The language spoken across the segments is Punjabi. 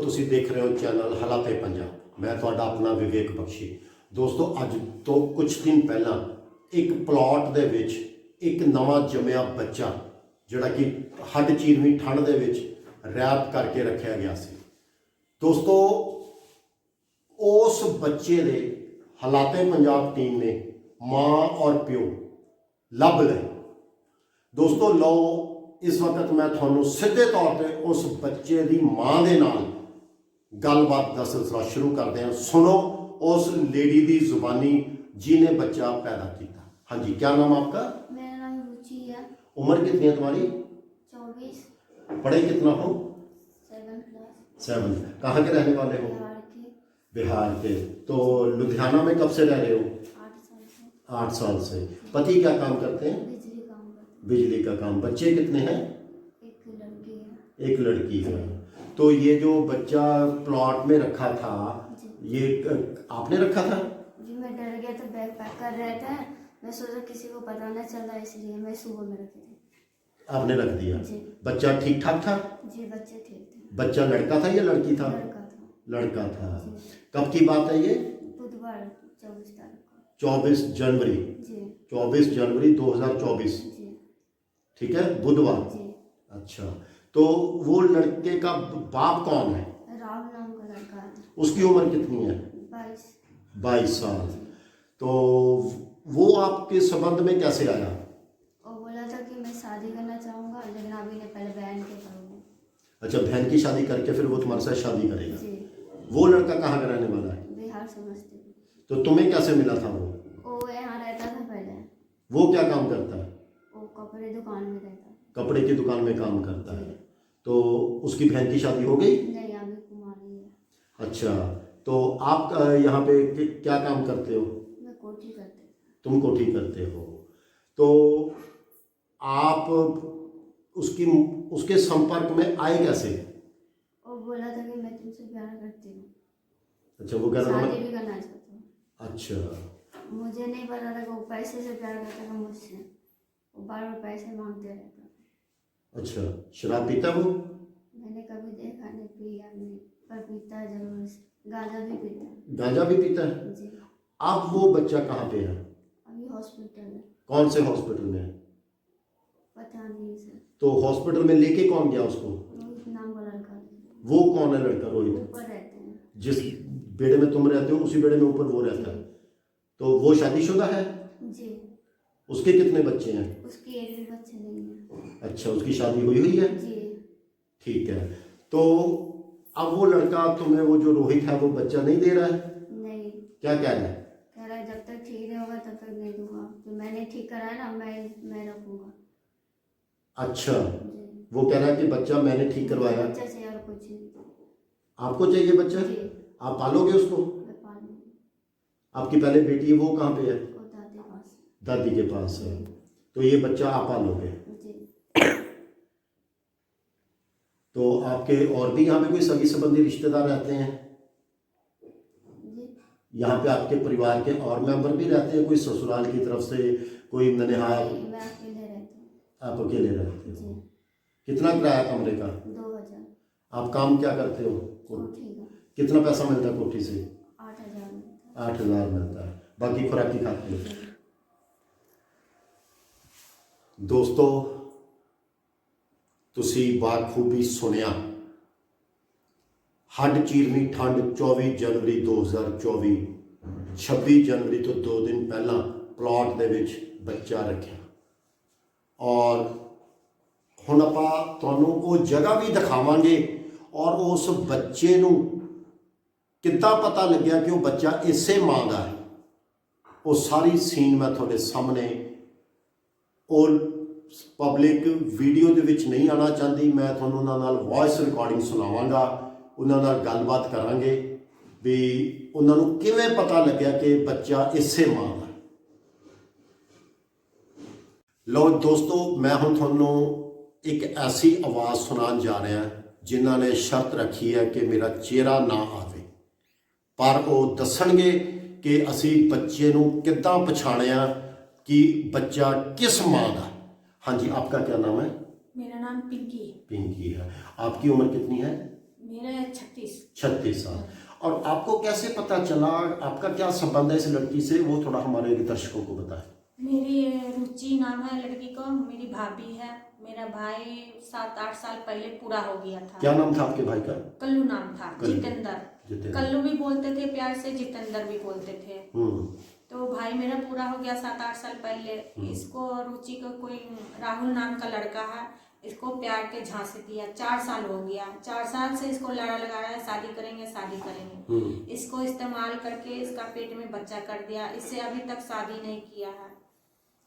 ਤੁਸੀਂ ਦੇਖ ਰਹੇ ਹੋ ਚੈਨਲ ਹਾਲਾਤੇ ਪੰਜਾਬ। ਮੈਂ ਤੁਹਾਡਾ ਆਪਣਾ ਵਿਵੇਕ ਬਖਸ਼ੀ। ਦੋਸਤੋ, ਅੱਜ ਤੋਂ ਕੁਝ ਦਿਨ ਪਹਿਲਾਂ ਇੱਕ ਪਲਾਟ ਦੇ ਵਿੱਚ ਇੱਕ ਨਵਾਂ ਜੰਮਿਆ ਬੱਚਾ, ਜਿਹੜਾ ਕਿ ਹੱਡ ਚੀਰਵੀਂ ਠੰਡ ਦੇ ਵਿੱਚ ਰੈਪ ਕਰਕੇ ਰੱਖਿਆ ਗਿਆ ਸੀ। ਦੋਸਤੋ, ਉਸ ਬੱਚੇ ਦੇ ਹਾਲਾਤੇ ਪੰਜਾਬ ਟੀਮ ਨੇ ਮਾਂ ਔਰ ਪਿਓ ਲੱਭ ਲਏ। ਦੋਸਤੋ, ਲਓ, ਇਸ ਵਕਤ ਮੈਂ ਤੁਹਾਨੂੰ ਸਿੱਧੇ ਤੌਰ ਤੇ ਉਸ ਬੱਚੇ ਦੀ ਮਾਂ ਦੇ ਨਾਲ ਗੱਲਬਾਤ ਦਾ ਸਿਲਸਿਲਾ ਸ਼ੁਰੂ ਕਰਦੇ ਹਾਂ ਸੁਣੋ ਉਸ ਲੇਡੀ ਦੀ ਜ਼ੁਬਾਨੀ जिन्हें बच्चा पैदा किया हाँ जी क्या नाम आपका मेरा नाम रुचि है उम्र कितनी है तुम्हारी चौबीस पढ़े कितना हो सेवन क्लास सेवन कहाँ के रहने वाले हो बिहार के बिहार के तो लुधियाना में कब से रह रहे हो आठ साल से आठ साल से पति क्या काम करते हैं बिजली काम करते बिजली का काम बच्चे कितने हैं एक लड़की है एक लड़की है तो ये जो बच्चा प्लॉट में रखा था ये आपने रखा था? जी मैं डर गया तो बैग पैक कर रहे थे। मैं सोचा किसी को पता न चला इसलिए मैं सुबह में रखी थी। आपने रख दिया। जी। बच्चा ठीक ठाक था? जी बच्चे ठीक थे। बच्चा लड़का था या लड़की था? लड़का था। लड़का था। कब की बात है ये? बुधवार चौबीस तारीख चौबीस जनवरी। चौबीस 24 जनवरी 2024 जी। ठीक है? बुधवार। अच्छा। तो वो लड़के का बाप कौन है? राहुल नाम का लड़का है। उसकी उम्र कितनी है? बाईस। 22 साल। तो वो आपके संबंध में कैसे आया? और बोला था कि मैं शादी करना चाहूँगा लेकिन अभी नहीं पहले बहन के करूँगा अच्छा बहन की शादी करके फिर वो तुम्हारे साथ शादी करेगा। जी। वो लड़का कहाँ का रहने वाला है? बिहार समस्तीपुर तो तुम्हें कैसे मिला था वो? वो यहाँ रहता था पहले। वो क्या काम करता है? वो कपड़े दुकान में रहता कपड़े की दुकान में काम करता है। तो उसकी बहन की शादी हो गई? नहीं अभी कुमारी है। अच्छा तो आप यहाँ पे क्या काम करते हो? मैं कोठी करते तुम कोठी करते हो। तो आप उसकी उसके संपर्क में आए कैसे? वो बोला था कि मैं तुमसे प्यार करती हूँ। अच्छा वो कह रहा था शादी भी करना चाहता हूँ। अच्छा। मुझे नहीं पता था कि वो पैसे से प्यार करता था मुझसे। वो बार बार पैसे मांगते रहता अच्छा शराब पीता वो? मैंने कभी देखा नहीं पिया नहीं पर पीता ज़रूर गांजा भी पीता है। गांजा भी पीता है? जी। अब वो बच्चा कहाँ पे है? अभी हॉस्पिटल है कौन से हॉस्पिटल में? है पता नहीं सर। तो हॉस्पिटल में लेके कौन गया उसको? रोहित नाम का लड़का वो कौन है लड़का रोहित? ऊपर रहते हैं। जिस बेड़े में तुम रहते हो उसी बेड़े में ऊपर वो रहता है। तो वो शादीशुदा है? जी। उसके कितने बच्चे हैं? उसकी एक भी बच्चे नहीं है। अच्छा उसकी शादी हुई हुई है? ठीक है। तो अब वो लड़का तुम्हें वो जो रोहित है वो बच्चा नहीं दे रहा है? नहीं। क्या कह रहा है? कह रहा है जब तक ठीक नहीं होगा तब तक नहीं दूँगा। तो मैंने ठीक कराया ना मैं मैं रखूँगा। अच्छा। वो कह रहा है कि बच्चा मैंने ठीक करवाया। बच्चा चाहिए और कुछ आपको चाहिए बच्चा? आप पालोगे उसको? आपकी पहले बेटी है वो कहाँ पे है? दादी के पास है। तो ये बच्चा आप पालोगे जी। तो आपके और भी यहाँ पे कोई सगी संबंधी रिश्तेदार रहते हैं? यहाँ पे आपके परिवार के और मेंबर भी रहते हैं? कोई ससुराल की तरफ़ से कोई ननिहाल? हूँ। आप अकेले रहते हो। कितना किराया कमरे का? आप काम क्या करते हो? है कितना पैसा मिलता है कोठी से? आठ हज़ार आठ हज़ार मिलता है। बाकी खुराकी खाते हो? ਦੋਸਤੋ, ਤੁਸੀਂ ਬਾਖੂਬੀ ਸੁਣਿਆ। ਹੱਡ ਚੀਰਨੀ ਠੰਡ 24 ਜਨਵਰੀ 2024 26 ਜਨਵਰੀ ਤੋਂ 2 ਦਿਨ ਪਹਿਲਾਂ ਪਲਾਟ ਦੇ ਵਿੱਚ ਬੱਚਾ ਰੱਖਿਆ। ਔਰ ਹੁਣ ਆਪਾਂ ਤੁਹਾਨੂੰ ਉਹ ਜਗ੍ਹਾ ਵੀ ਦਿਖਾਵਾਂਗੇ ਔਰ ਉਸ ਬੱਚੇ ਨੂੰ ਕਿੱਦਾਂ ਪਤਾ ਲੱਗਿਆ ਕਿ ਉਹ ਬੱਚਾ ਇਸੇ ਮਾਂ ਦਾ ਹੈ। ਉਹ ਸਾਰੀ ਸੀਨ ਮੈਂ ਤੁਹਾਡੇ ਸਾਹਮਣੇ, ਉਹ ਪਬਲਿਕ ਵੀਡੀਓ ਦੇ ਵਿੱਚ ਨਹੀਂ ਆਣਾ ਚਾਹੁੰਦੀ, ਮੈਂ ਤੁਹਾਨੂੰ ਉਹਨਾਂ ਨਾਲ ਵੌਇਸ ਰਿਕਾਰਡਿੰਗ ਸੁਣਾਵਾਂਗਾ, ਉਹਨਾਂ ਨਾਲ ਗੱਲਬਾਤ ਕਰਾਂਗੇ ਵੀ ਉਹਨਾਂ ਨੂੰ ਕਿਵੇਂ ਪਤਾ ਲੱਗਿਆ ਕਿ ਬੱਚਾ ਇਸੇ ਮਾਂ ਦਾ ਹੈ। ਲੋ ਦੋਸਤੋ, ਮੈਂ ਹੁਣ ਤੁਹਾਨੂੰ ਇੱਕ ਐਸੀ ਆਵਾਜ਼ ਸੁਣਾਉਣ ਜਾ ਰਿਹਾ, ਜਿਨ੍ਹਾਂ ਨੇ ਸ਼ਰਤ ਰੱਖੀ ਹੈ ਕਿ ਮੇਰਾ ਚਿਹਰਾ ਨਾ ਆਵੇ ਪਰ ਉਹ ਦੱਸਣਗੇ ਕਿ ਅਸੀਂ ਬੱਚੇ ਨੂੰ ਕਿੱਦਾਂ ਪਛਾਣਿਆ ਕਿ ਬੱਚਾ ਕਿਸ ਮਾਂ ਦਾ हाँ जी आपका क्या नाम है? मेरा नाम पिंकी है। पिंकी है। आपकी उम्र कितनी है? मेरा छत्तीस। छत्तीस साल। और आपको कैसे पता चला? आपका क्या संबंध है इस लड़की से? वो थोड़ा हमारे दर्शकों को बताए। मेरी रुचि नाम है लड़की को। मेरी भाभी है। मेरा भाई सात आठ साल पहले पूरा हो गया था। क्या नाम था आपके भाई का? कल्लू नाम था। जितेंद्र। कल्लू भी बोलते थे प्यार से जितेंद्र भी बोलते थे। हम्म। तो भाई मेरा पूरा हो गया सात आठ साल पहले। इसको रुचि का कोई राहुल नाम का लड़का है इसको प्यार के झांसे दिया। चार साल हो गया। चार साल से इसको लड़ा लगा रहा है शादी करेंगे शादी करेंगे। हम्म। इसको इस्तेमाल करके इसका पेट में बच्चा कर दिया। इससे अभी तक शादी नहीं किया है।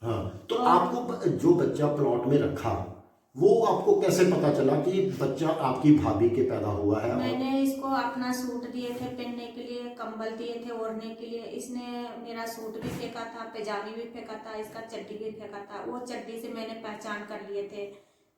हाँ तो तो आपको जो बच्चा प्लॉट में रखा वो आपको कैसे पता चला कि बच्चा आपकी भाभी के पैदा हुआ है? मैंने इसको अपना सूट दिए थे, पहनने के लिए, कंबल दिए थे ओढ़ने के लिए। इसने मेरा सूट भी फेंका था, पैजामी भी फेंका था, इसका चड्डी भी फेंका था। वो चड्डी से मैंने पहचान कर लिए थे।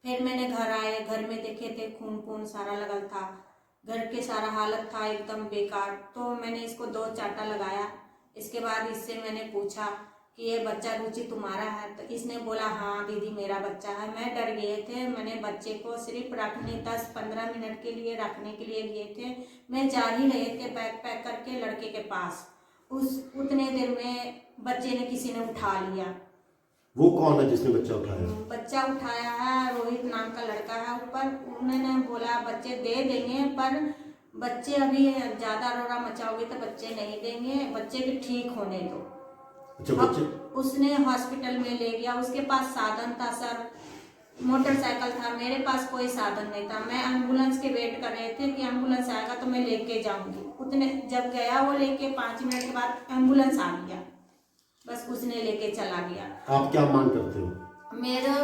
फिर मैंने घर आए, घर में देखे थे खून खून सारा लगल था। घर के सारा हालत था एकदम बेकार। तो मैंने इसको दो चाटा लगाया। इसके बाद इससे मैंने पूछा कि ये बच्चा रुचि तुम्हारा है तो इसने बोला हाँ दीदी मेरा बच्चा है। मैं डर गए थे। मैंने बच्चे को सिर्फ़ रखने दस पंद्रह मिनट के लिए रखने के लिए गए थे। मैं जा ही रहे थे बैग पैक करके लड़के के पास। उस उतने देर में बच्चे ने किसी ने उठा लिया। वो कौन है जिसने बच्चा उठाया? बच्चा उठाया है रोहित नाम का लड़का है ऊपर। उन्होंने बोला बच्चे दे देंगे पर बच्चे अभी ज़्यादा रोड़ा मचाओगे तो बच्चे नहीं देंगे। बच्चे के ठीक होने दो। अच्छा अब बच्चे? उसने हॉस्पिटल में ले गया उसके पास साधन था सर। मोटरसाइकिल था मेरे पास कोई साधन नहीं था। मैं एंबुलेंस के वेट कर रहे थे कि एंबुलेंस आएगा तो मैं लेके जाऊँगी। उतने जब गया वो लेके पाँच मिनट के बाद एंबुलेंस आ गया। बस उसने लेके चला गया। आप क्या मांग करते हो? मेरा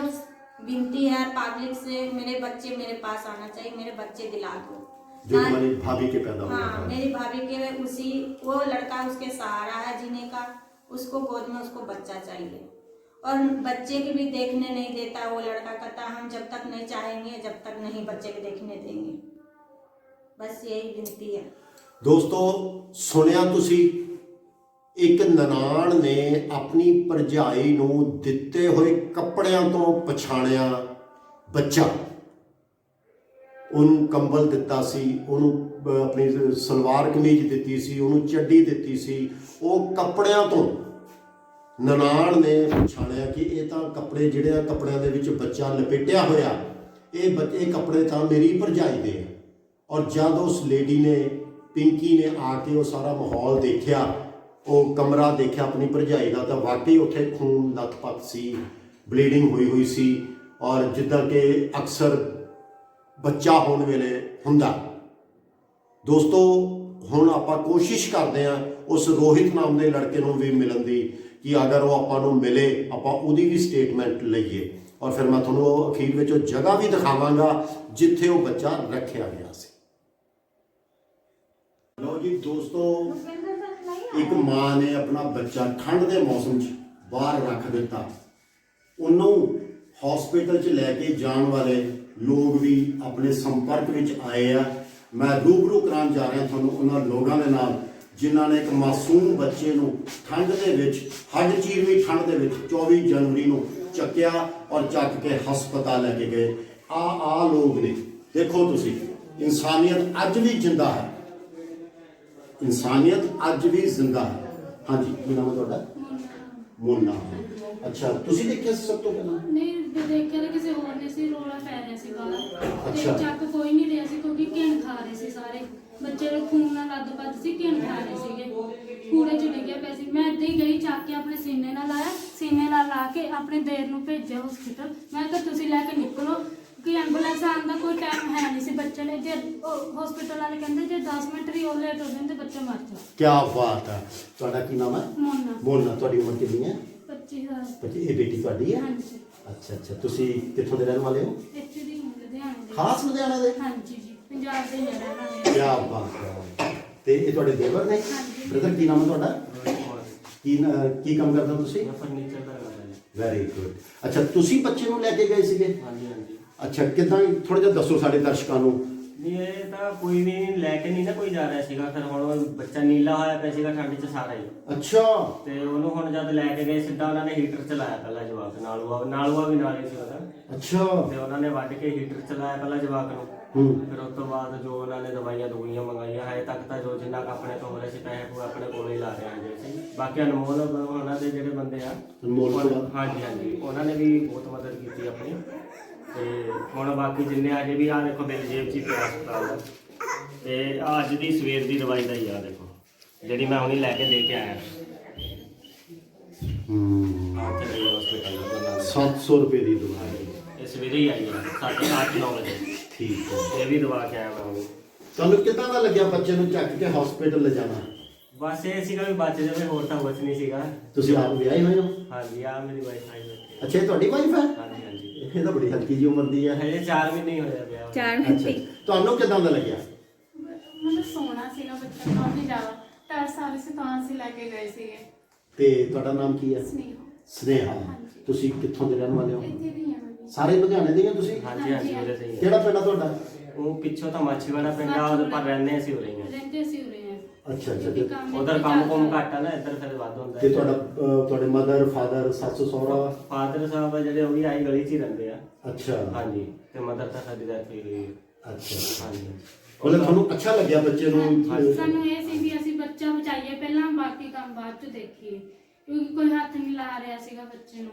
विनती है पब्लिक से मेरे बच्चे मेरे पास आना चाहिए मेरे बच्चे दिला दो। जो हमारी भाभी के पैदा हाँ मेरी भाभी के उसी वो लड़का उसके सहारा है जीने का। उसको गोद में उसको बच्चा चाहिए और बच्चे की भी देखने नहीं देता वो लड़का कहता हम जब तक नहीं चाहेंगे जब तक नहीं बच्चे के देखने देंगे बस यही विनती है ਦੋਸਤੋ ਸੁਣਿਆ ਤੁਸੀਂ ਇੱਕ ਨਨਾਣ ਨੇ ਆਪਣੀ ਭਰਜਾਈ ਨੂੰ ਦਿੱਤੇ ਹੋਏ ਕੱਪੜਿਆਂ ਤੋਂ ਪਛਾਣਿਆ ਬੱਚਾ ਉਹਨੂੰ ਕੰਬਲ ਦਿੱਤਾ ਸੀ ਉਹਨੂੰ ਅਹ, ਆਪਣੀ ਸਲਵਾਰ ਕਮੀਜ਼ ਦਿੱਤੀ ਸੀ ਉਹਨੂੰ ਚੱਡੀ ਦਿੱਤੀ ਸੀ ਉਹ ਕੱਪੜਿਆਂ ਤੋਂ ਨਨਾਣ ਨੇ ਪਛਾਣਿਆ ਕਿ ਇਹ ਤਾਂ ਕੱਪੜੇ ਜਿਹੜੇ ਆ ਕੱਪੜਿਆਂ ਦੇ ਵਿੱਚ ਬੱਚਾ ਲਪੇਟਿਆ ਹੋਇਆ, ਇਹ ਬੱਚ- ਇਹ ਕੱਪੜੇ ਤਾਂ ਮੇਰੀ ਭਰਜਾਈ ਦੇ ਆ। ਔਰ ਜਦ ਉਸ ਲੇਡੀ ਨੇ, ਪਿੰਕੀ ਨੇ ਆ ਕੇ ਉਹ ਸਾਰਾ ਮਾਹੌਲ ਦੇਖਿਆ, ਉਹ ਕਮਰਾ ਦੇਖਿਆ ਆਪਣੀ ਭਰਜਾਈ ਦਾ, ਤਾਂ ਵਾਕਈ ਉੱਥੇ ਖੂਨ ਲੱਥਪੱਥ ਸੀ ਬਲੀਡਿੰਗ ਹੋਈ ਹੋਈ ਸੀ। ਔਰ ਜਿੱਦਾਂ ਕਿ ਅਕਸਰ ਬੱਚਾ ਹੋਣ ਵੇਲੇ ਹੁੰਦਾ। ਦੋਸਤੋ, ਹੁਣ ਆਪਾਂ ਕੋਸ਼ਿਸ਼ ਕਰਦੇ ਹਾਂ ਉਸ ਰੋਹਿਤ ਨਾਮ ਦੇ ਲੜਕੇ ਨੂੰ ਵੀ ਮਿਲਣ ਦੀ। ਕਿ ਅਗਰ ਉਹ ਆਪਾਂ ਨੂੰ ਮਿਲੇ, ਆਪਾਂ ਉਹਦੀ ਵੀ ਸਟੇਟਮੈਂਟ ਲਈਏ। ਔਰ ਫਿਰ ਮੈਂ ਤੁਹਾਨੂੰ ਉਹ ਅਖੀਰ ਵਿੱਚ ਉਹ ਜਗ੍ਹਾ ਵੀ ਦਿਖਾਵਾਂਗਾ, ਜਿੱਥੇ ਉਹ ਬੱਚਾ ਰੱਖਿਆ ਗਿਆ ਸੀ। ਲਓ ਜੀ ਦੋਸਤੋ, ਇੱਕ ਮਾਂ ਨੇ ਆਪਣਾ ਬੱਚਾ ਠੰਡ ਦੇ ਮੌਸਮ 'ਚ ਬਾਹਰ ਰੱਖ ਦਿੱਤਾ। ਉਹਨੂੰ ਹਸਪੀਟਲ 'ਚ ਲੈ ਕੇ ਜਾਣ ਵਾਲੇ ਲੋਕ ਵੀ ਆਪਣੇ ਸੰਪਰਕ ਵਿੱਚ ਆਏ ਆ। ਮੈਂ ਰੂਬਰੂ ਕਰਾਉਣ ਜਾ ਰਿਹਾ ਤੁਹਾਨੂੰ ਉਹਨਾਂ ਲੋਕਾਂ ਦੇ ਨਾਲ। ਜਿਨ੍ਹਾਂ ਨੇ ਇੱਕ ਮਾਸੂਮ ਬੱਚੇ ਨੂੰ ਠੰਡ ਦੇ ਵਿੱਚ ਹੱਡ ਚੀਰਵੀਂ ਠੰਡ ਦੇ ਵਿੱਚ 24 ਜਨਵਰੀ ਨੂੰ ਚੱਕਿਆ ਔਰ ਚੱਕ ਕੇ ਹਸਪਤਾਲ ਲੈ ਕੇ ਗਏ। ਆ ਆ ਲੋਕ ਨੇ। ਦੇਖੋ ਤੁਸੀਂ ਇਨਸਾਨੀਅਤ ਅੱਜ ਵੀ ਜਿੰਦਾ ਹੈ। ਇਨਸਾਨੀਅਤ ਅੱਜ ਵੀ ਜ਼ਿੰਦਾ ਹੈ। ਹਾਂਜੀ ਕੀ ਨਾਮ ਹੈ ਤੁਹਾਡਾ? ਮੁੰਨਾ। ਅੱਛਾ ਤੁਸੀਂ ਦੇਖਿਆ ਸਭ ਤੋਂ ਪਹਿਲਾਂ? ਨਹੀਂ ਦੇਖਿਆ ਤਾਂ ਕਿਸੇ ਹੋਰ ਨੇ ਸੀ ਰੋਲਾ ਪੈ ਰਿਹਾ ਸੀ ਬਾਹਰ। ਤੇ ਚੱਕ ਕੋਈ ਨਹੀਂ ਰਿਹਾ ਸੀ ਕਿਉਂਕਿ ਘਿਣ ਖਾ ਰਹੇ ਸੀ ਸਾਰੇ। ਬੱਚੇ ਨੂੰ ਖੂਨ ਨਾਲ ਲੱਦ ਪੱਤ ਸੀ ਖਾ ਰਹੇ ਸੀਗੇ। ਕੂੜੇ ਚ ਡਿੱਗਿਆ ਪਿਆ ਸੀ। ਮੈਂ ਏਦਾਂ ਹੀ ਗਈ ਚੱਕ ਕੇ ਆਪਣੇ ਸੀਨੇ ਨਾਲ ਲਾਇਆ ਸੀਨੇ ਨਾਲ ਲਾ ਕੇ ਆਪਣੇ ਦੇਰ ਨੂੰ ਭੇਜਿਆ ਹਸਪੀਟਲ ਮੈਂ ਕਿਹਾ ਤੁਸੀਂ ਲੈ ਕੇ ਨਿਕਲੋ। ਕਿ ਐਂਬੂਲੈਂਸ ਆਉਣ ਦਾ ਕੋਈ ਟਾਈਮ ਹੈ ਨਹੀਂ ਸੀ ਬੱਚੇ ਨੇ ਜੇ ਹਸਪੀਟਲ ਵਾਲੇ ਕਹਿੰਦੇ ਜੇ 10 ਮਿੰਟ ਵੀ ਉਹ ਲੇਟ ਹੋ ਜਾਂਦੇ ਬੱਚਾ ਮਰ ਜਾ ਕੀ ਬਾਤ ਹੈ ਤੁਹਾਡਾ ਕੀ ਨਾਮ ਹੈ? ਮੋਨਾ। ਮੋਨਾ ਤੁਹਾਡੀ ਉਮਰ ਕਿੰਨੀ ਹੈ? 25 ਸਾਲ। ਬੱਚੇ ਇਹ ਬੇਟੀ ਤੁਹਾਡੀ ਹੈ? ਹਾਂਜੀ। ਅੱਛਾ ਅੱਛਾ। ਤੁਸੀਂ ਕਿੱਥੋਂ ਦੇ ਰਹਿਣ ਵਾਲੇ ਹੋ? ਇੱਥੇ ਦੀ ਹੁਣ ਲੁਧਿਆਣੇ ਦੇ। ਖਾਸ ਲੁਧਿਆਣਾ ਦੇ? ਹਾਂਜੀ। ਪੰਜਾਬ ਦੇ ਹੀ ਰਹਿਣ ਵਾਲੇ ਕੀ ਬਾਤ ਹੈ। ਤੇ ਇਹ ਤੁਹਾਡੇ ਦੇਵਰ ਨੇ? ਹਾਂਜੀ। ਬ੍ਰਦਰ ਕੀ ਨਾਮ ਹੈ ਤੁਹਾਡਾ? ਕੀ ਨਾ- ਕੀ ਕੰਮ ਕਰਦੇ ਹੋ ਤੁਸੀਂ? ਫਰਨੀਚਰ ਦਾ ਕਰਦਾ ਜੀ। ਵੈਰੀ ਗੁੱਡ ਅੱਛਾ ਤੁਸੀਂ ਬੱਚੇ ਨੂੰ ਲੈ ਕੇ ਗਏ ਸੀਗੇ? ਹਾਂਜੀ ਹਾਂਜੀ। ਅੱਛਾ ਕਿਦਾਂ ਥੋੜਾ ਜਿਹਾ ਦੱਸੋ ਸਾਡੇ ਦਰਸ਼ਕਾਂ ਨੂੰ। ਨਹੀਂ ਇਹ ਤਾਂ ਕੋਈ ਵੀ ਲੈ ਕੇ ਨਹੀਂ ਨਾ ਕੋਈ ਜਾ ਰਿਹਾ ਸੀਗਾ ਫਿਰ ਹੁਣ ਉਹ ਬੱਚਾ ਨੀਲਾ ਹੋਇਆ ਪਿਆ ਸੀਗਾ ਠੰਡ 'ਚ ਸਾਰਾ ਹੀ। ਅੱਛਾ। ਤੇ ਉਹਨੂੰ ਹੁਣ ਜਦ ਲੈ ਕੇ ਗਏ ਸਿੱਧਾ ਉਹਨਾਂ ਨੇ ਹੀਟਰ ਚਲਾਇਆ ਪਹਿਲਾਂ ਜਵਾਕ ਨਾਲੂਆ ਨਾਲੂਆ ਵੀ ਨਾਲ ਹੀ ਸੀ ਉਹਦਾ। ਅੱਛਾ। ਤੇ ਉਹਨਾਂ ਨੇ ਵੱਢ ਕੇ ਹੀਟਰ ਚਲਾਇਆ ਪਹਿਲਾਂ ਜਵਾਕ ਨੂੰ। ਹੂੰ। ਫਿਰ ਉਸ ਤੋਂ ਬਾਅਦ ਜੋ ਉਹਨਾਂ ਨੇ ਦਵਾਈਆਂ ਦਵਾਈਆਂ ਮੰਗਾਈਆਂ ਹਜੇ ਤੱਕ ਤਾਂ ਜੋ ਜਿੰਨਾ ਕੁ ਆਪਣੇ ਤੋਂ ਹੋ ਰਿਹਾ ਸੀ ਪੈਸੇ ਪੂਰੇ ਆਪਣੇ ਕੋਲ ਹੀ ਲਾ ਰਹੇ ਹਾਂ ਜੀ ਅਸੀਂ ਬਾਕੀ ਅਨਮੋਲ ਉਹਨਾਂ ਦੇ ਜਿਹੜੇ ਬੰਦੇ ਆ ਅਨਮੋਲ। ਹਾਂਜੀ ਹਾਂਜੀ। ਉਹਨਾਂ ਨੇ ਵੀ ਬਹੁਤ ਮਦਦ ਕੀਤੀ ਆਪਣੀ। ਤੇ ਹੁਣ ਬਾਕੀ ਜਿੰਨੇ ਅਜੇ ਵੀ ਆ ਦੇਖੋ ਬਿੱਲ ਜੇਬ 'ਚ ਹੀ ਪਿਆ ਹਸਪਤਾਲ ਦਾ। ਤੇ ਆਹ ਅੱਜ ਦੀ ਸਵੇਰ ਦੀ ਦਵਾਈ ਦਾ ਹੀ ਆ ਦੇਖੋ ਜਿਹੜੀ ਮੈਂ ਹੁਣੀ ਲੈ ਕੇ ਦੇ ਕੇ ਆਇਆ। ਹੂੰ। ਆ ਕੇ ਗਈ ਹਸਪਤਾਲ ਦਾ ਦੋਨਾਂ ਦੀ। 700 ਰੁਪਏ ਦੀ ਦਵਾਈ। ਇਹ ਸਵੇਰੇ ਹੀ ਆਈ ਹੈ ਸਾਢੇ 8 9 ਵਜੇ। ਠੀਕ ਹੈ। ਇਹ ਵੀ ਦਵਾ ਕੇ ਆਇਆ ਮੈਂ ਹੁਣੀ। ਤੁਹਾਨੂੰ ਕਿੱਦਾਂ ਦਾ ਲੱਗਿਆ ਬੱਚੇ ਨੂੰ ਚੱਕ ਕੇ ਹਸਪੀਟਲ ਲਿਜਾਣਾ? ਬਸ ਇਹ ਸੀਗਾ ਵੀ ਬਚ ਜਾਵੇ ਹੋਰ ਤਾਂ ਕੁਝ ਨਹੀਂ ਸੀਗਾ। ਤੁਸੀਂ ਆਪ ਵਿਆਹੇ ਹੋਏ ਹੋ? ਹਾਂਜੀ ਆ ਮੇਰੀ ਵਾਈਫ ਆਈ ਬੈਠੀ ਹੈ। ਅੱਛਾ ਇਹ ਤੁਹਾਡੀ ਵਾਈਫ ਹੈ? ਹਾਂਜੀ। ਇਹ ਤਾਂ ਬੜੀ ਹਲਕੀ ਜਿਹੀ ਉਮਰ ਦੀ ਹੈ ਹਜੇ 4 ਮਹੀਨੇ ਹੀ ਹੋਇਆ ਵਿਆਹ ਨੂੰ। ਅੱਛਾ ਤੁਹਾਨੂੰ ਕਿੱਦਾਂ ਦਾ ਲੱਗਿਆ? ਮਤਲਬ ਸੋਹਣਾ ਸੀਗਾ ਬੱਚਾ ਕਾਫੀ ਜ਼ਿਆਦਾ। ਟੈਰ ਸਾਰੇ ਸੀ ਤਾਂ ਅਸੀਂ ਲੈ ਕੇ ਗਏ ਸੀਗੇ। ਤੇ ਤੁਹਾਡਾ ਨਾਮ ਕੀ ਹੈ ਸਨੇਹਾ। ਸਨੇਹਾ। ਹਾਂਜੀ। ਤੁਸੀਂ ਕਿੱਥੋਂ ਦੇ ਰਹਿਣ ਵਾਲੇ ਹੋ। ਸਾਰੇ ਲੁਧਿਆਣੇ ਦੇ ਹੀ ਹੋ ਤੁਸੀਂ? ਹਾਂਜੀ ਹਾਂਜੀ ਹੀ। ਕਿਹੜਾ ਪਿੰਡ ਆ ਤੁਹਾਡਾ? ਉਹ ਪਿੱਛੋਂ ਤਾਂ ਮਾਛੀਵਾੜਾ ਪਿੰਡ ਆ ਉਹਦੇ ਪਰ ਰਹਿੰਦੇ ਅਸੀਂ ਉਰੇ ਹੀ ਹਾਂ ਰਹਿੰਦੇ ਅਸੀਂ ਉਰੇ ਆ ਅੱਛਾ ਅੱਛਾ ਤੇ- ਉਧਰ ਕੰਮ ਕੁਮ। ਘੱਟ ਆ ਨਾ ਇੱਧਰ ਫਿਰ ਵੱਧ ਹੁੰਦਾ ਤੇ ਤੁਹਾਡਾ ਅਹ, ਤੁਹਾਡੇ ਮਦਰ ਫਾਦਰ ਸੱਸ ਸਹੁਰਾ? ਫਾਦਰ ਸਾਹਿਬ ਆ ਜਿਹੜੇ ਉਹ ਵੀ ਆਈ ਗਲੀ 'ਚ ਹੀ ਰਹਿੰਦੇ ਆ। ਅੱਛਾ। ਹਾਂਜੀ ਤੇ ਮਦਰ ਤਾਂ ਸਾਡੀ ਡੈਥ ਹੋਈ ਹੋਈ ਹੈ ਅੱਛਾ। ਹਾਂਜੀ। ਮਤਲਬ ਤੁਹਾਨੂੰ ਅੱਛਾ ਲੱਗਿਆ ਬੱਚੇ ਨੂੰ। ਸਾਨੂੰ ਇਹ ਸੀ ਵੀ ਅਸੀਂ ਬੱਚਾ ਬਚਾਈਏ ਪਹਿਲਾਂ ਬਾਕੀ ਕੰਮ ਬਾਅਦ ਚ ਦੇਖੀਏ। ਕਿਉਂਕਿ ਕੋਈ ਹੱਥ ਨਹੀਂ ਲਾ ਰਿਹਾ ਸੀਗਾ ਬੱਚੇ ਨੂੰ।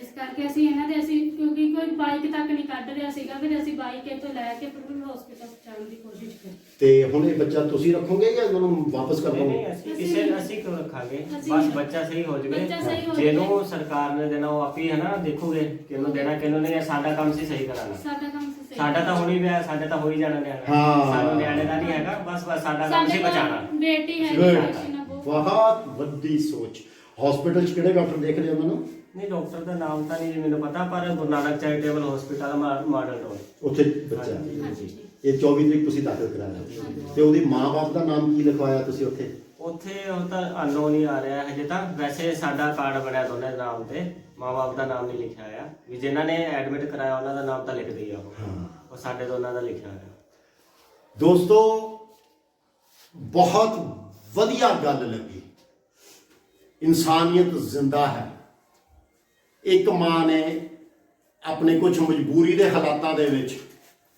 ਇਸ ਕਰਕੇ ਅਸੀਂ ਇਹਨਾਂ ਦੇ ਅਸੀਂ ਕਿਉਂਕਿ ਕੋਈ ਬਾਈਕ ਤੱਕ ਨਹੀਂ ਕੱਢ ਰਿਹਾ ਸੀਗਾ ਫਿਰ ਅਸੀਂ ਬਾਈਕ ਇੱਥੋਂ ਲੈ ਕੇ ਫਿਰ ਹਸਪੀਟਲ ਪਹੁੰਚਾਉਣ ਦੀ ਕੋਸ਼ਿਸ਼ ਕੀਤੀ। ਤੇ ਹੁਣ ਇਹ ਬੱਚਾ ਤੁਸੀਂ ਰੱਖੋਗੇ ਜਾਂ ਉਹਨੂੰ ਵਾਪਸ ਕਰ ਨਹੀਂ ਅਸੀਂ ਕਿਸੇ ਅਸੀਂ ਕਿਉਂ ਰੱਖਾਂਗੇ। ਅਸੀਂ ਬਸ ਬੱਚਾ ਸਹੀ ਹੋ ਜਾਵੇ। ਬੱਚਾ ਸਹੀ ਹੋ ਜਾਵੇ। ਜਿਹਨੂੰ ਸਰਕਾਰ ਨੇ ਦੇਣਾ ਉਹ ਆਪ ਹੀ ਨਾ ਦੇਖੋਗੇ ਕਿਹਨੂੰ ਦੇਣਾ ਕਿਹਨੂੰ ਨਹੀਂ। ਇਹ ਸਾਡਾ ਕੰਮ ਸੀ ਸਹੀ ਕਰਾਉਣਾ। ਸਾਡਾ ਕੰਮ ਸੀ ਸਹੀ ਸਾਡਾ ਤਾਂ ਹੋਣੀ ਪਿਆ ਸਾਡਾ ਤਾਂ ਹੋ ਹੀ ਜਾਣਾ ਨਿਆਣਾ ਹਾਂ। ਸਾਨੂੰ ਨਿਆਣੇ ਦਾ ਨਹੀਂ ਹੈਗਾ। ਬਸ ਬਸ ਸਾਡਾ ਕੰਮ ਸੀ ਸਾਡੇ ਕੋਲ ਬੇਟੀ ਹੈ Good. ਬਹੁਤ। ਬਹੁਤ ਵੱਡੀ ਸੋਚ। ਹਸਪੀਟਲ 'ਚ ਕਿਹੜੇ ਡਾਕਟਰ ਦੇਖ ਰਹੇ ਹੋ ਮੈਨੂੰ? ਨਹੀਂ ਡਾਕਟਰ ਦਾ ਨਾਮ ਤਾਂ ਨਹੀਂ ਜੀ ਮੈਨੂੰ ਪਤਾ ਪਰ Guru Nanak charitable hospital model road ਉੱਥੇ ਬੱਚਾ ਹਾਂਜੀ। ਇਹ 24 ਤਰੀਕ ਤੁਸੀਂ ਦਾਖਲ ਕਰਾਇਆ ਤੇ ਉਹਦੀ ਮਾਂ-ਬਾਪ ਦਾ ਨਾਮ ਕੀ ਲਿਖਵਾਇਆ ਤੁਸੀਂ ਉੱਥੇ? ਉੱਥੇ ਉਹ ਤਾਂ ਅਨਨੋਨ ਹੀ ਆ ਰਿਹਾ ਹਜੇ ਤਾਂ। ਵੈਸੇ ਸਾਡਾ ਕਾਰਡ ਬਣਿਆ ਦੋਨੇ ਦੇ ਨਾਮ ਤੇ। ਮਾਂ-ਬਾਪ ਦਾ ਨਾਮ ਨਹੀਂ ਲਿਖਿਆ ਹੋਇਆ। ਵੀ ਜਿਨ੍ਹਾਂ ਨੇ ਐਡਮਿਟ ਕਰਾਇਆ ਉਹਨਾਂ ਦਾ ਨਾਮ ਤਾਂ ਲਿਖ ਦਈਆ ਉਹ। ਹਾਂ। ਉਹ ਸਾਡੇ ਦੋਨਾਂ ਦਾ ਲਿਖਿਆ ਹੋਇਆ। ਦੋਸਤੋ ਬਹੁਤ ਵਧੀਆ ਗੱਲ ਲੱਗੀ। ਇਨਸਾਨੀਅਤ ਜ਼ਿੰਦਾ ਹੈ। ਇੱਕ ਮਾਂ ਨੇ ਆਪਣੇ ਕੁਝ ਮਜਬੂਰੀ ਦੇ ਹਾਲਾਤਾਂ ਦੇ ਵਿੱਚ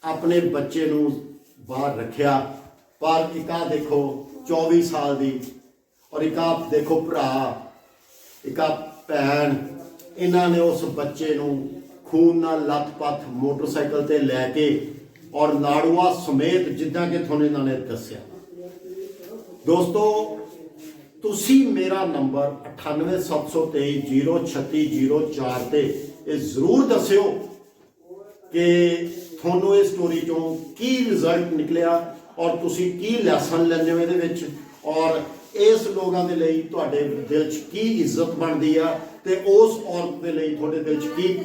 ਆਪਣੇ ਬੱਚੇ ਨੂੰ ਬਾਹਰ ਰੱਖਿਆ। ਪਰ ਇੱਕ ਆਹ ਦੇਖੋ 24 ਸਾਲ ਦੀ ਔਰ ਇੱਕ ਆਹ ਦੇਖੋ ਭਰਾ, ਇੱਕ ਭੈਣ, ਇਹਨਾਂ ਨੇ ਉਸ ਬੱਚੇ ਨੂੰ ਖੂਨ ਨਾਲ ਲੱਤ-ਪੱਤ ਮੋਟਰਸਾਈਕਲ ਤੇ ਲੈ ਕੇ ਔਰ ਨਾੜੂਆ ਸਮੇਤ ਜਿੱਦਾਂ ਕਿ ਤੁਹਾਨੂੰ ਇਹਨਾਂ ਨੇ ਦੱਸਿਆ। ਦੋਸਤੋ ਤੁਸੀਂ ਮੇਰਾ ਨੰਬਰ 9872303604 ਤੇ ਇਹ ਜ਼ਰੂਰ ਦੱਸਿਓ ਕਿ ਤੁਹਾਨੂੰ ਇਹ ਸਟੋਰੀ ਚੋਂ ਕੀ ਰਿਜ਼ਲਟ ਨਿਕਲਿਆ ਔਰ ਤੁਸੀਂ ਕੀ ਲੈਸਨ ਲੈਂਦੇ ਹੋ ਇਹਦੇ ਵਿੱਚ ਔਰ ਇਸ ਲੋਕਾਂ ਦੇ ਲਈ ਤੁਹਾਡੇ ਦਿਲ 'ਚ ਕੀ ਇੱਜ਼ਤ ਬਣਦੀ ਆ ਤੇ ਉਸ ਔਰਤ ਦੇ ਲਈ ਤੁਹਾਡੇ ਦਿਲ 'ਚ ਕੀ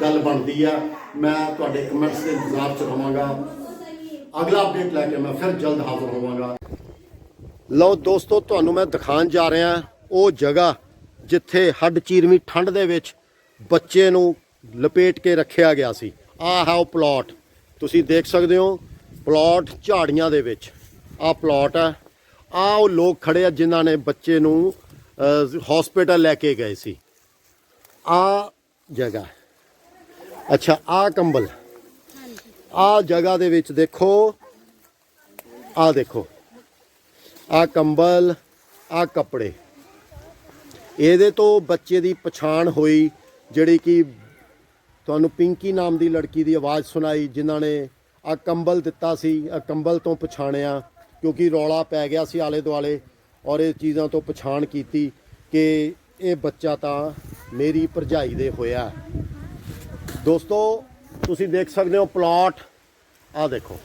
ਗੱਲ ਬਣਦੀ ਆ, ਮੈਂ ਤੁਹਾਡੇ ਕਮੈਂਟਸ ਦੇ ਇੰਤਜ਼ਾਰ 'ਚ ਰਹਾਂਗਾ ਅਗਲਾ ਅਪਡੇਟ ਲੈ ਕੇ ਮੈਂ ਫਿਰ ਜਲਦ ਹਾਜ਼ਰ ਹੋਵਾਂਗਾ। ਲਓ ਦੋਸਤੋ ਤੁਹਾਨੂੰ ਮੈਂ ਦਿਖਾਉਣ ਜਾ ਰਿਹਾ ਉਹ ਜਗ੍ਹਾ ਜਿੱਥੇ ਹੱਡ ਚੀਰਵੀਂ ਠੰਡ ਦੇ ਵਿੱਚ ਬੱਚੇ ਨੂੰ ਲਪੇਟ ਕੇ ਰੱਖਿਆ ਗਿਆ ਸੀ। ਆਹ ਹੈ ਉਹ ਪਲਾਟ। ਤੁਸੀਂ ਦੇਖ ਸਕਦੇ ਹੋ ਪਲਾਟ ਝਾੜੀਆਂ ਦੇ ਵਿੱਚ। ਆਹ ਪਲਾਟ ਹੈ। ਆਹ ਉਹ ਲੋਕ ਖੜੇ ਆ ਜਿਨ੍ਹਾਂ ਨੇ ਬੱਚੇ ਨੂੰ ਹਸਪੀਟਲ ਲੈ ਕੇ ਗਏ ਸੀ। ਆਹ ਜਗ੍ਹਾ। ਅੱਛਾ ਆਹ ਕੰਬਲ। ਆਹ ਜਗ੍ਹਾ ਦੇ ਵਿੱਚ ਦੇਖੋ। ਆਹ ਦੇਖੋ। ਆ ਕੰਬਲ, ਆ ਕੱਪੜੇ। ਇਹਦੇ ਤੋਂ ਬੱਚੇ ਦੀ ਪਛਾਣ ਹੋਈ, ਜਿਹੜੀ ਕਿ ਤੁਹਾਨੂੰ ਪਿੰਕੀ ਨਾਮ ਦੀ ਲੜਕੀ ਦੀ ਆਵਾਜ਼ ਸੁਣਾਈ, ਜਿਨ੍ਹਾਂ ਨੇ ਆ ਕੰਬਲ ਦਿੱਤਾ ਸੀ, ਆ ਕੰਬਲ ਤੋਂ ਪਛਾਣਿਆ, ਕਿਉਂਕਿ ਰੌਲਾ ਪੈ ਗਿਆ ਸੀ ਆਲੇ ਦੁਆਲੇ, ਔਰ ਇਹ ਚੀਜ਼ਾਂ ਤੋਂ ਪਛਾਣ ਕੀਤੀ ਕਿ ਇਹ ਬੱਚਾ ਤਾਂ ਮੇਰੀ ਭਰਜਾਈ ਦੇ ਹੋਇਆ। ਦੋਸਤੋ, ਤੁਸੀਂ ਦੇਖ ਸਕਦੇ ਹੋ ਪਲਾਟ ਆ ਦੇਖੋ।